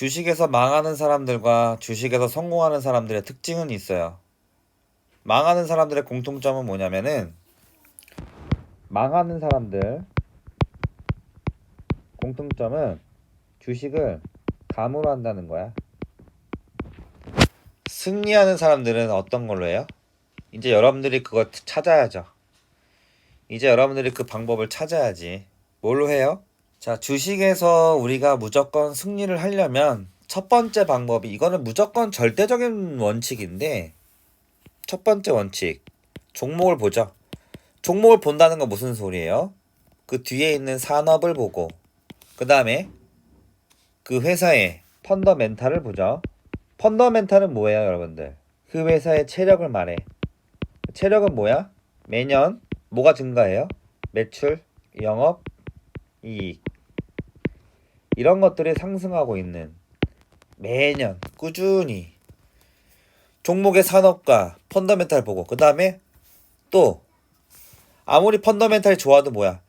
주식에서 망하는 사람들과 주식에서 성공하는 사람들의 특징은 있어요. 망하는 사람들의 공통점은 뭐냐면은 망하는 사람들 공통점은 주식을 감으로 한다는 거야. 승리하는 사람들은 어떤 걸로 해요? 이제 여러분들이 그거 찾아야죠. 이제 여러분들이 그 방법을 찾아야지. 뭘로 해요? 자, 주식에서 우리가 무조건 승리를 하려면 첫 번째 방법이 이거는 무조건 절대적인 원칙인데 첫 번째 원칙 종목을 보죠. 종목을 본다는 건 무슨 소리예요? 그 뒤에 있는 산업을 보고 그 다음에 그 회사의 펀더멘탈을 보죠. 펀더멘탈은 뭐예요, 여러분들? 그 회사의 체력을 말해. 체력은 뭐야? 매년 뭐가 증가해요? 매출, 영업, 이익. 이런 것들이 상승하고 있는 매년 꾸준히 종목의 산업과 펀더멘탈 보고 그 다음에 또 아무리 펀더멘탈이 좋아도 뭐야?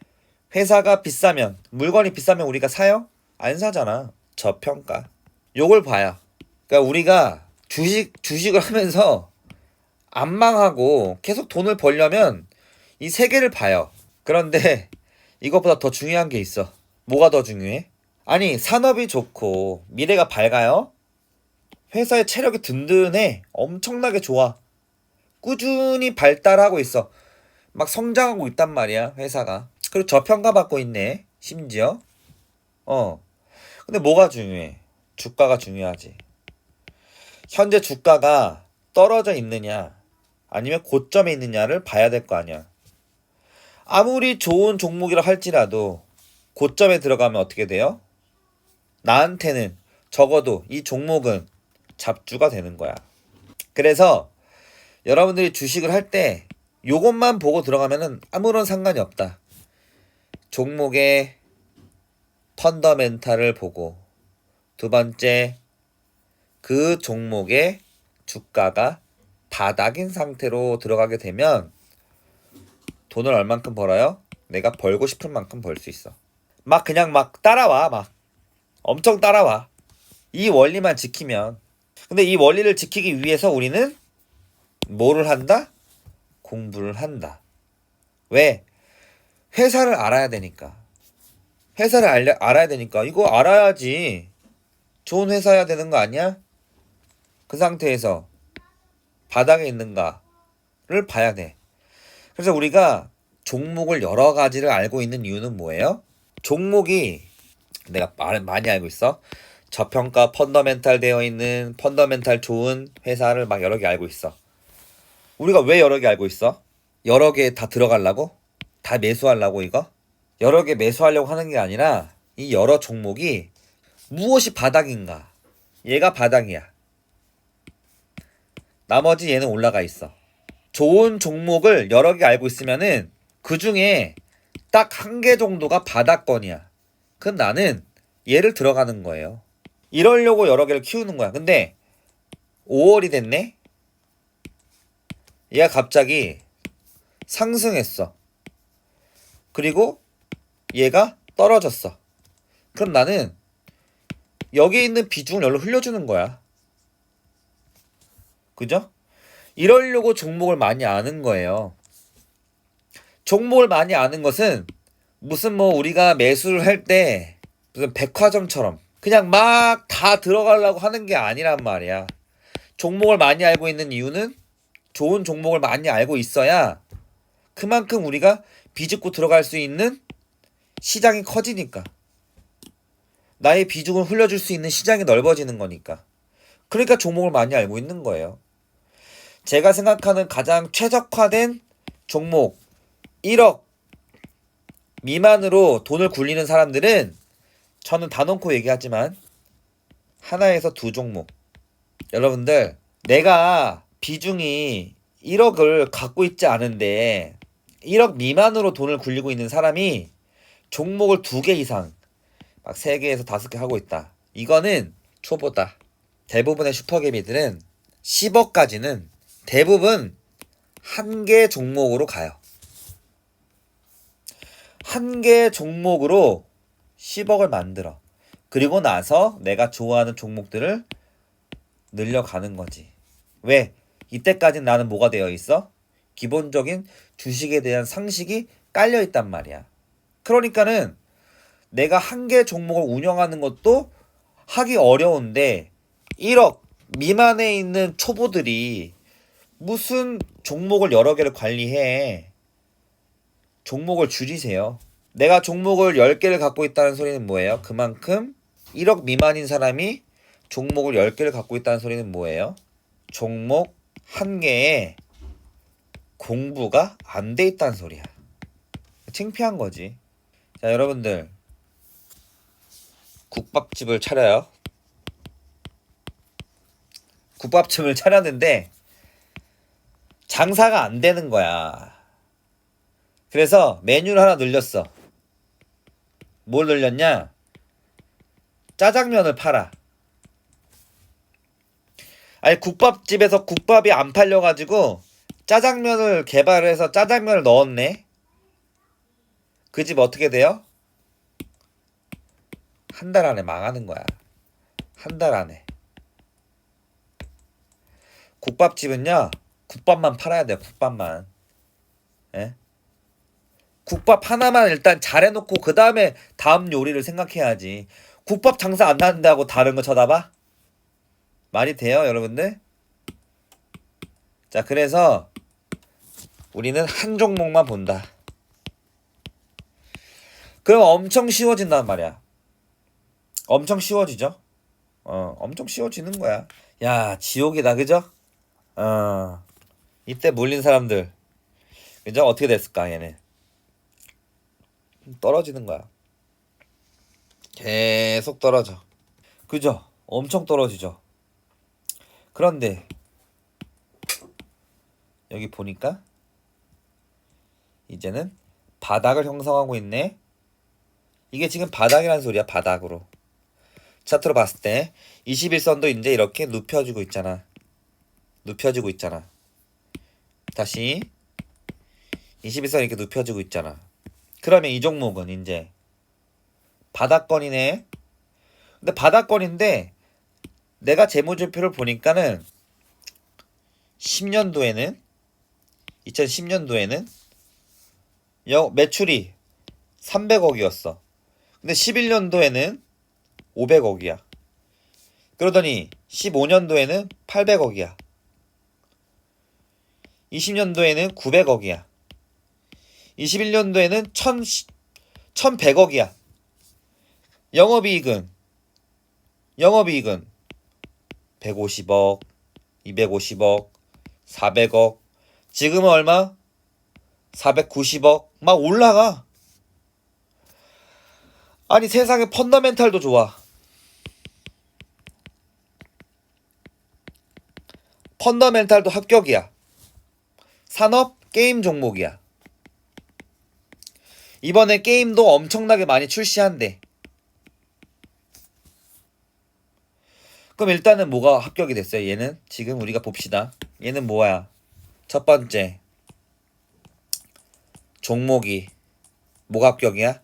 회사가 비싸면 물건이 비싸면 우리가 사요? 안 사잖아. 저평가. 요걸 봐야 그러니까 우리가 주식 주식을 하면서 안 망하고 계속 돈을 벌려면 이 세 개를 봐요. 그런데 이것보다 더 중요한 게 있어. 뭐가 더 중요해? 아니 산업이 좋고 미래가 밝아요? 회사의 체력이 든든해. 엄청나게 좋아. 꾸준히 발달하고 있어. 막 성장하고 있단 말이야 회사가. 그리고 저평가 받고 있네 심지어. 어. 근데 뭐가 중요해? 주가가 중요하지. 현재 주가가 떨어져 있느냐 아니면 고점에 있느냐를 봐야 될 거 아니야. 아무리 좋은 종목이라 할지라도 고점에 들어가면 어떻게 돼요? 나한테는 적어도 이 종목은 잡주가 되는 거야. 그래서 여러분들이 주식을 할 때 요것만 보고 들어가면은 아무런 상관이 없다. 종목의 펀더멘탈을 보고 두 번째 그 종목의 주가가 바닥인 상태로 들어가게 되면 돈을 얼만큼 벌어요? 내가 벌고 싶은 만큼 벌 수 있어. 막 그냥 막 따라와 막 엄청 따라와. 이 원리만 지키면. 근데 이 원리를 지키기 위해서 우리는 뭐를 한다? 공부를 한다. 왜? 회사를 알아야 되니까. 회사를 알려, 알아야 되니까. 이거 알아야지. 좋은 회사야 되는 거 아니야? 그 상태에서 바닥에 있는가를 봐야 돼. 그래서 우리가 종목을 여러 가지를 알고 있는 이유는 뭐예요? 종목이 내가 말, 많이 알고 있어. 저평가 펀더멘탈 되어 있는 펀더멘탈 좋은 회사를 막 여러 개 알고 있어. 우리가 왜 여러 개 알고 있어? 여러 개 다 들어가려고? 다 매수하려고 이거? 여러 개 매수하려고 하는 게 아니라 이 여러 종목이 무엇이 바닥인가? 얘가 바닥이야. 나머지 얘는 올라가 있어. 좋은 종목을 여러 개 알고 있으면은 그 중에 딱 한 개 정도가 바닥권이야. 그럼 나는 얘를 들어가는 거예요. 이러려고 여러 개를 키우는 거야. 근데 5월이 됐네? 얘가 갑자기 상승했어. 그리고 얘가 떨어졌어. 그럼 나는 여기 있는 비중을 여기로 흘려주는 거야. 그죠? 이러려고 종목을 많이 아는 거예요. 종목을 많이 아는 것은 무슨 뭐 우리가 매수를 할 때 무슨 백화점처럼 그냥 막 다 들어가려고 하는 게 아니란 말이야. 종목을 많이 알고 있는 이유는 좋은 종목을 많이 알고 있어야 그만큼 우리가 비집고 들어갈 수 있는 시장이 커지니까. 나의 비중을 흘려줄 수 있는 시장이 넓어지는 거니까. 그러니까 종목을 많이 알고 있는 거예요. 제가 생각하는 가장 최적화된 종목 1억 미만으로 돈을 굴리는 사람들은 저는 단언코 얘기하지만 하나에서 두 종목. 여러분들 내가 비중이 1억을 갖고 있지 않은데 1억 미만으로 돈을 굴리고 있는 사람이 종목을 두 개 이상 막 세 개에서 다섯 개 하고 있다. 이거는 초보다. 대부분의 슈퍼개미들은 10억까지는 대부분 한 개 종목으로 가요. 한 개 종목으로 10억을 만들어. 그리고 나서 내가 좋아하는 종목들을 늘려가는 거지. 왜? 이때까지 나는 뭐가 되어 있어? 기본적인 주식에 대한 상식이 깔려 있단 말이야. 그러니까는 내가 한 개 종목을 운영하는 것도 하기 어려운데 1억 미만에 있는 초보들이 무슨 종목을 여러 개를 관리해. 종목을 줄이세요. 내가 종목을 10개를 갖고 있다는 소리는 뭐예요? 그만큼 1억 미만인 사람이 종목을 10개를 갖고 있다는 소리는 뭐예요? 종목 한 개에 공부가 안 돼 있다는 소리야. 창피한 거지. 자, 여러분들. 국밥집을 차려요. 국밥집을 차렸는데 장사가 안 되는 거야. 그래서 메뉴를 하나 늘렸어. 뭘 늘렸냐? 짜장면을 팔아. 아니 국밥집에서 국밥이 안 팔려가지고 짜장면을 개발해서 짜장면을 넣었네. 그 집 어떻게 돼요? 한 달 안에 망하는 거야. 한 달 안에. 국밥집은요, 국밥만 팔아야 돼요, 국밥만. 예? 국밥 하나만 일단 잘해놓고, 그 다음에 다음 요리를 생각해야지. 국밥 장사 안 나는다고 다른 거 쳐다봐? 말이 돼요, 여러분들? 자, 그래서 우리는 한 종목만 본다. 그럼 엄청 쉬워진단 말이야. 엄청 쉬워지죠? 어, 엄청 쉬워지는 거야. 야, 지옥이다, 그죠? 어, 이때 몰린 사람들. 그죠? 어떻게 됐을까, 얘는? 떨어지는 거야. 계속 떨어져. 그죠? 엄청 떨어지죠? 그런데, 여기 보니까, 이제는 바닥을 형성하고 있네. 이게 지금 바닥이라는 소리야, 바닥으로. 차트로 봤을 때 21선도 이제 이렇게 눕혀지고 있잖아. 눕혀지고 있잖아. 다시 21선 이렇게 눕혀지고 있잖아. 그러면 이 종목은 이제 바닥권이네. 근데 바닥권인데 내가 재무제표를 보니까는 10년도에는 2010년도에는 매출이 300억이었어. 근데 11년도에는 500억이야. 그러더니 15년도에는 800억이야. 20년도에는 900억이야. 21년도에는 1 1100억이야. 영업이익은 영업이익은 150억, 250억, 400억. 지금은 얼마? 490억. 막 올라가. 아니 세상에 펀더멘탈도 좋아. 펀더멘탈도 합격이야. 산업 게임 종목이야. 이번에 게임도 엄청나게 많이 출시한대. 그럼 일단은 뭐가 합격이 됐어요? 얘는 지금 우리가 봅시다. 얘는 뭐야? 첫 번째 종목이 뭐가 합격이야?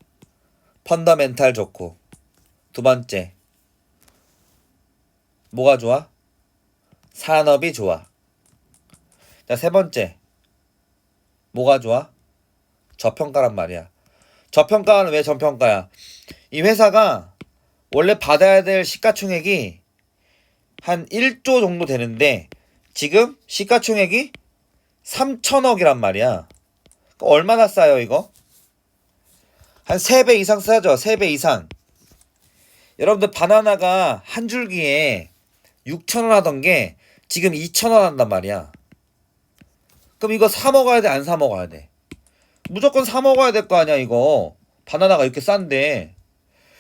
펀더멘탈 좋고 두 번째 뭐가 좋아? 산업이 좋아. 자, 세 번째. 뭐가 좋아? 저평가란 말이야. 저평가는 왜 저평가야? 이 회사가 원래 받아야 될 시가총액이 한 1조 정도 되는데 지금 시가총액이 3천억이란 말이야. 얼마나 싸요, 이거? 한 3배 이상 싸죠. 3배 이상. 여러분들 바나나가 한 줄기에 6천원 하던 게 지금 2,000원 한단 말이야. 그럼 이거 사 먹어야 돼, 안 사 먹어야 돼? 무조건 사 먹어야 될 거 아니야, 이거. 바나나가 이렇게 싼데.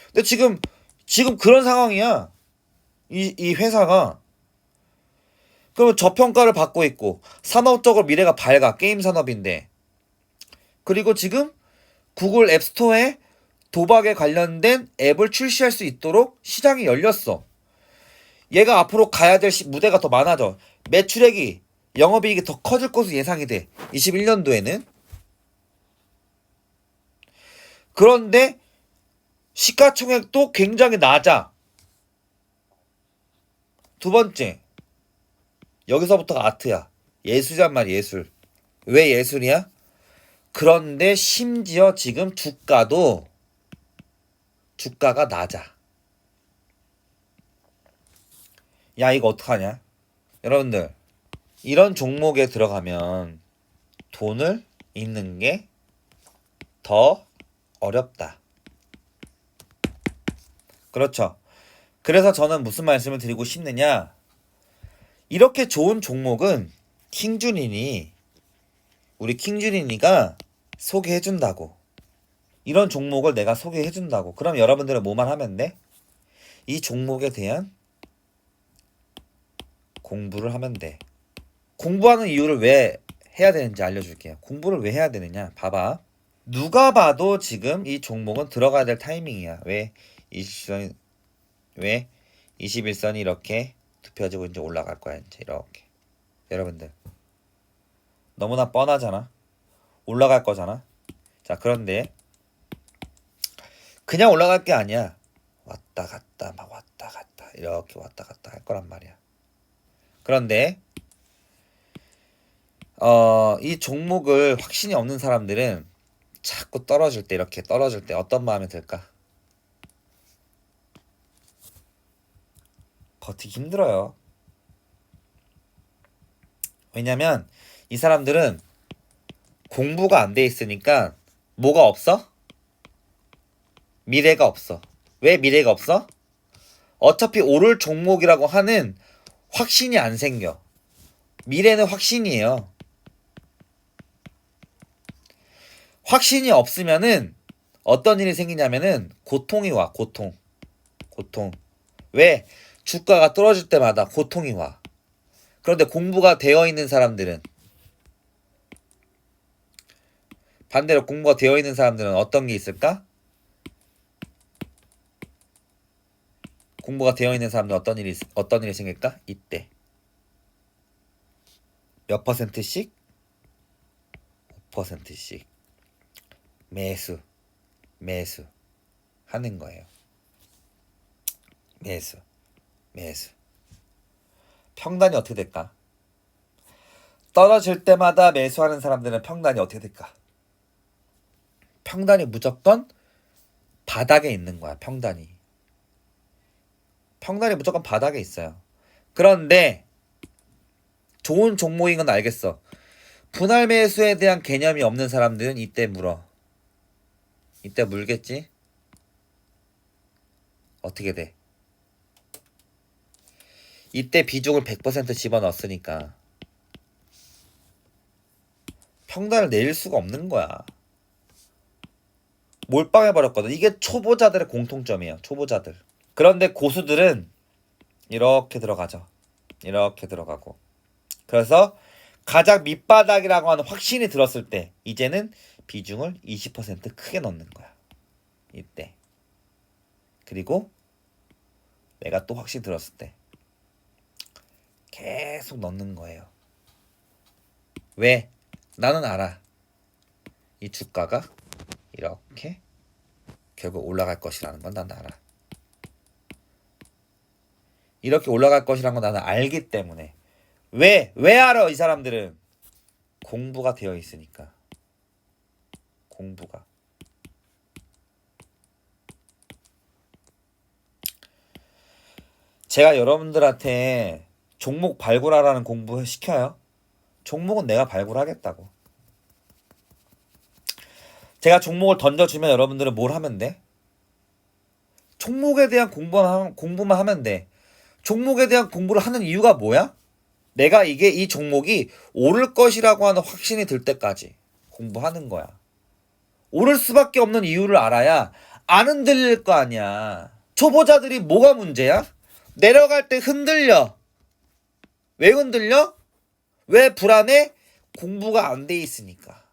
근데 지금, 지금 그런 상황이야. 이, 이 회사가. 그러면 저평가를 받고 있고, 산업적으로 미래가 밝아. 게임 산업인데. 그리고 지금 구글 앱스토어에 도박에 관련된 앱을 출시할 수 있도록 시장이 열렸어. 얘가 앞으로 가야 될 무대가 더 많아져. 매출액이 영업이익이 더 커질 것으로 예상이 돼. 21년도에는. 그런데 시가총액도 굉장히 낮아. 두 번째, 여기서부터가 아트야. 예술이란 말이 예술. 왜 예술이야? 그런데 심지어 지금 주가도 주가가 낮아. 야, 이거 어떡하냐? 여러분들, 이런 종목에 들어가면 돈을 잃는 게 더 어렵다. 그렇죠. 그래서 저는 무슨 말씀을 드리고 싶느냐? 이렇게 좋은 종목은 킹준이니 우리 킹준이니가 소개해 준다고. 이런 종목을 내가 소개해 준다고. 그럼 여러분들은 뭐만 하면 돼? 이 종목에 대한 공부를 하면 돼. 공부하는 이유를 왜 해야 되는지 알려줄게요. 공부를 왜 해야 되느냐? 봐봐. 누가 봐도 지금 이 종목은 들어가야 될 타이밍이야. 왜 20선 왜 21선이 이렇게 눕혀지고 이제 올라갈 거야 이제 이렇게. 여러분들 너무나 뻔하잖아. 올라갈 거잖아. 자 그런데 그냥 올라갈 게 아니야. 왔다 갔다 막 왔다 갔다 이렇게 왔다 갔다 할 거란 말이야. 그런데 어, 이 종목을 확신이 없는 사람들은 자꾸 떨어질 때 이렇게 떨어질 때 어떤 마음이 들까? 버티기 힘들어요. 왜냐면 이 사람들은 공부가 안 돼 있으니까 뭐가 없어? 미래가 없어. 왜 미래가 없어? 어차피 오를 종목이라고 하는 확신이 안 생겨. 미래는 확신이에요. 확신이 없으면은 어떤 일이 생기냐면은 고통이 와, 고통. 고통. 왜? 주가가 떨어질 때마다 고통이 와. 그런데 공부가 되어 있는 사람들은 반대로 공부가 되어 있는 사람들은 어떤 게 있을까? 공부가 되어 있는 사람들 어떤 일이 있- 어떤 일이 생길까? 이때 몇 퍼센트씩? 5%씩 매수 매수 하는 거예요. 매수 매수 평단이 어떻게 될까? 떨어질 때마다 매수하는 사람들은 평단이 어떻게 될까? 평단이 무조건 바닥에 있는 거야. 평단이 평단이 무조건 바닥에 있어요. 그런데 좋은 종목인 건 알겠어. 분할 매수에 대한 개념이 없는 사람들은 이때 물어. 이때 물겠지? 어떻게 돼? 이때 비중을 100% 집어넣었으니까 평단을 내릴 수가 없는 거야. 몰빵해버렸거든. 이게 초보자들의 공통점이에요. 초보자들. 그런데 고수들은 이렇게 들어가죠. 이렇게 들어가고. 그래서 가장 밑바닥이라고 하는 확신이 들었을 때 이제는 비중을 20% 크게 넣는 거야. 이때. 그리고 내가 또 확신 들었을 때 계속 넣는 거예요. 왜? 나는 알아. 이 주가가 이렇게 결국 올라갈 것이라는 건난 알아. 이렇게 올라갈 것이라는 건 나는 알기 때문에 왜? 왜 알아 이 사람들은? 공부가 되어 있으니까. 공부가. 제가 여러분들한테 종목 발굴하라는 공부 시켜요. 종목은 내가 발굴하겠다고. 제가 종목을 던져주면 여러분들은 뭘 하면 돼? 종목에 대한 공부만 하면, 공부만 하면 돼. 종목에 대한 공부를 하는 이유가 뭐야? 내가 이게 이 종목이 오를 것이라고 하는 확신이 들 때까지 공부하는 거야. 오를 수밖에 없는 이유를 알아야 안 흔들릴 거 아니야. 초보자들이 뭐가 문제야? 내려갈 때 흔들려. 왜 흔들려? 왜 불안해? 공부가 안 돼 있으니까.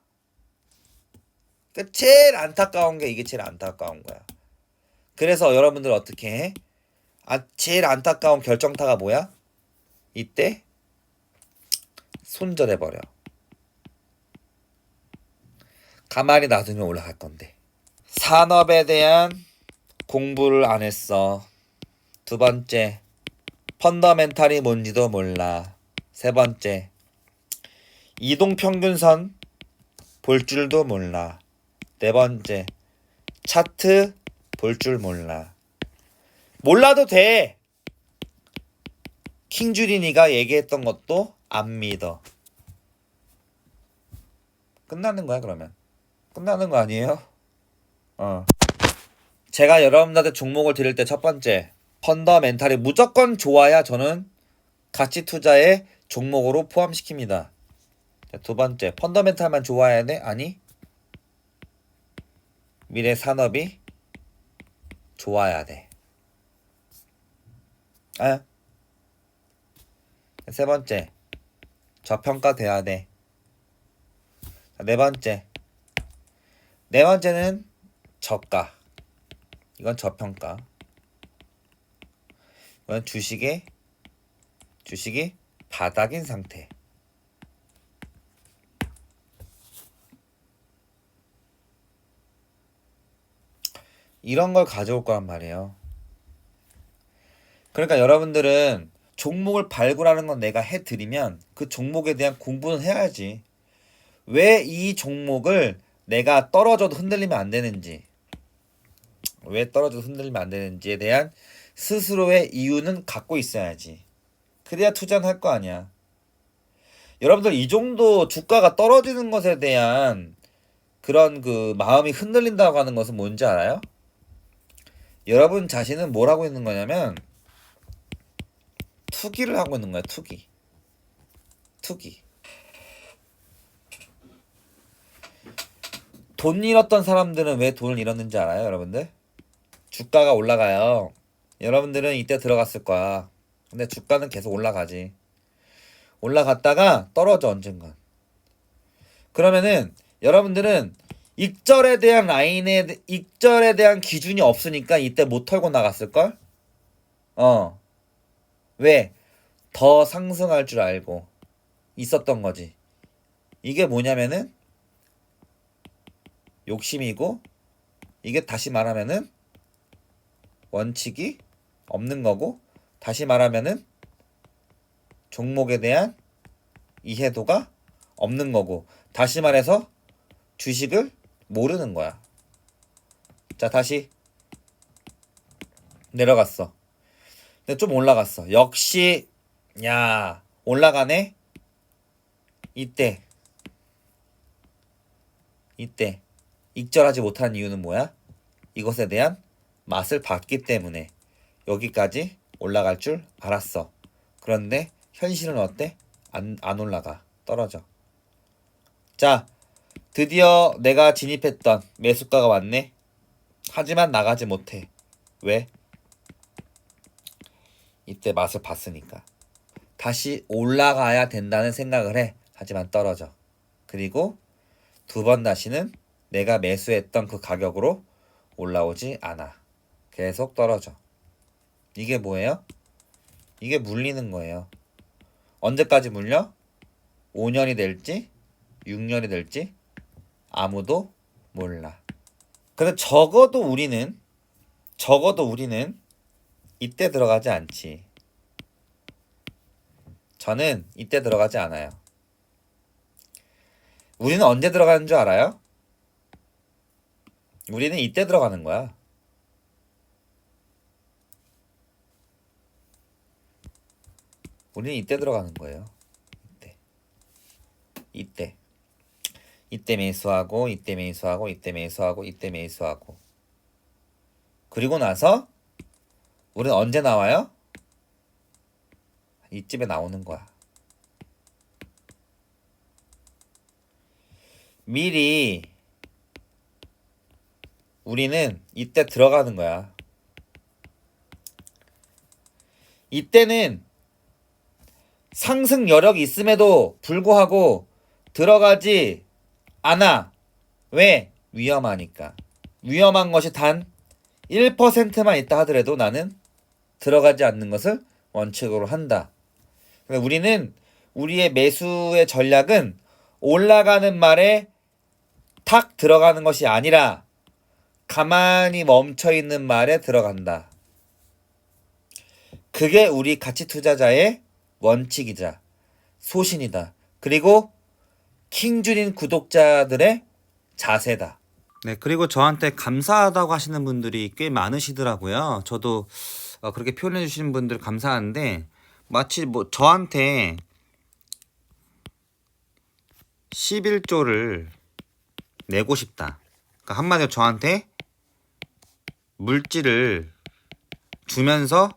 그러니까 제일 안타까운 게 이게 제일 안타까운 거야. 그래서 여러분들 어떻게 해? 아, 제일 안타까운 결정타가 뭐야? 이때 손절해 버려. 가만히 놔두면 올라갈 건데. 산업에 대한 공부를 안 했어. 두 번째, 펀더멘탈이 뭔지도 몰라. 세 번째, 이동평균선 볼 줄도 몰라. 네 번째, 차트 볼 줄 몰라. 몰라도 돼. 킹주린이가 얘기했던 것도 안 믿어. 끝나는 거야 그러면. 끝나는 거 아니에요? 어. 제가 여러분들한테 종목을 드릴 때 첫 번째 펀더멘탈이 무조건 좋아야 저는 가치 투자의 종목으로 포함시킵니다. 자, 두 번째 펀더멘탈만 좋아야 돼? 아니 미래 산업이 좋아야 돼. 아. 세 번째 저평가돼야 돼. 자, 네 번째 네 번째는 저가. 이건 저평가. 이건 주식의 주식이 바닥인 상태. 이런 걸 가져올 거란 말이에요. 그러니까 여러분들은 종목을 발굴하는 건 내가 해드리면 그 종목에 대한 공부는 해야지. 왜 이 종목을 내가 떨어져도 흔들리면 안 되는지, 왜 떨어져도 흔들리면 안 되는지에 대한 스스로의 이유는 갖고 있어야지. 그래야 투자는 할 거 아니야. 여러분들 이 정도 주가가 떨어지는 것에 대한 그런 그 마음이 흔들린다고 하는 것은 뭔지 알아요? 여러분 자신은 뭘 하고 있는 거냐면 투기를 하고 있는 거야, 투기. 투기. 돈 잃었던 사람들은 왜 돈을 잃었는지 알아요, 여러분들? 주가가 올라가요. 여러분들은 이때 들어갔을 거야. 근데 주가는 계속 올라가지. 올라갔다가 떨어져 언젠간. 그러면은 여러분들은 익절에 대한 라인에 대- 익절에 대한 기준이 없으니까 이때 못 털고 나갔을 걸? 어. 왜? 더 상승할 줄 알고 있었던 거지. 이게 뭐냐면은 욕심이고 이게 다시 말하면은 원칙이 없는 거고 다시 말하면은 종목에 대한 이해도가 없는 거고 다시 말해서 주식을 모르는 거야. 자, 다시 내려갔어. 근데 좀 올라갔어. 역시 야, 올라가네. 이때 이때 익절하지 못한 이유는 뭐야? 이것에 대한 맛을 봤기 때문에 여기까지 올라갈 줄 알았어. 그런데 현실은 어때? 안, 안 올라가. 떨어져. 자, 드디어 내가 진입했던 매수가가 왔네. 하지만 나가지 못해. 왜? 이때 맛을 봤으니까. 다시 올라가야 된다는 생각을 해. 하지만 떨어져. 그리고 두 번 다시는 내가 매수했던 그 가격으로 올라오지 않아. 계속 떨어져. 이게 뭐예요? 이게 물리는 거예요. 언제까지 물려? 5년이 될지, 6년이 될지 아무도 몰라. 근데 적어도 우리는 적어도 우리는 이때 들어가지 않지. 저는 이때 들어가지 않아요. 우리는 언제 들어가는 줄 알아요? 우리는 이때 들어가는 거야. 우리는 이때 들어가는 거예요. 이때. 이때. 이때 매수하고 이때 매수하고 이때 매수하고 이때 매수하고. 그리고 나서 우리는 언제 나와요? 이쯤에 나오는 거야. 미리 우리는 이때 들어가는 거야. 이때는 상승 여력이 있음에도 불구하고 들어가지 않아. 왜? 위험하니까. 위험한 것이 단 1%만 있다 하더라도 나는 들어가지 않는 것을 원칙으로 한다. 우리는 우리의 매수의 전략은 올라가는 말에 탁 들어가는 것이 아니라 가만히 멈춰 있는 말에 들어간다. 그게 우리 가치 투자자의 원칙이자 소신이다. 그리고 킹준인 구독자들의 자세다. 네, 그리고 저한테 감사하다고 하시는 분들이 꽤 많으시더라고요. 저도 어, 그렇게 표현해 주시는 분들 감사한데 마치 뭐 저한테 11조를 내고 싶다. 그러니까 한마디로 저한테 물질을 주면서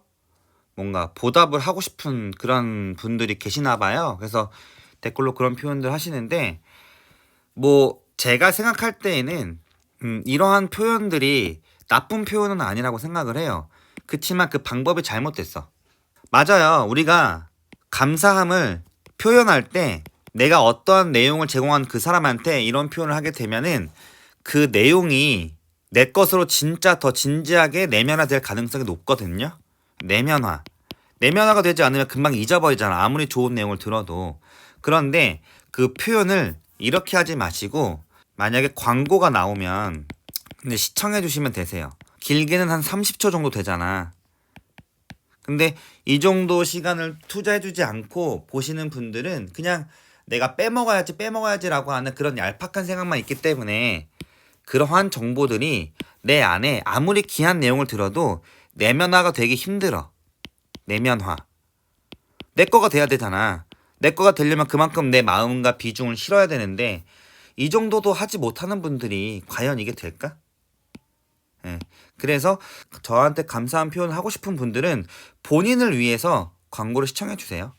뭔가 보답을 하고 싶은 그런 분들이 계시나 봐요. 그래서 댓글로 그런 표현들 하시는데 뭐 제가 생각할 때에는 음, 이러한 표현들이 나쁜 표현은 아니라고 생각을 해요. 그치만 그 방법이 잘못됐어. 맞아요. 우리가 감사함을 표현할 때 내가 어떠한 내용을 제공한 그 사람한테 이런 표현을 하게 되면은 그 내용이 내 것으로 진짜 더 진지하게 내면화될 가능성이 높거든요. 내면화. 내면화가 되지 않으면 금방 잊어버리잖아. 아무리 좋은 내용을 들어도. 그런데 그 표현을 이렇게 하지 마시고 만약에 광고가 나오면 근데 시청해 주시면 되세요. 길게는 한 30초 정도 되잖아. 근데 이 정도 시간을 투자해 주지 않고 보시는 분들은 그냥 내가 빼먹어야지 빼먹어야지라고 하는 그런 얄팍한 생각만 있기 때문에 그러한 정보들이 내 안에 아무리 귀한 내용을 들어도 내면화가 되기 힘들어. 내면화. 내 거가 돼야 되잖아. 내 거가 되려면 그만큼 내 마음과 비중을 실어야 되는데 이 정도도 하지 못하는 분들이 과연 이게 될까? 예. 그래서 저한테 감사한 표현을 하고 싶은 분들은 본인을 위해서 광고를 시청해 주세요.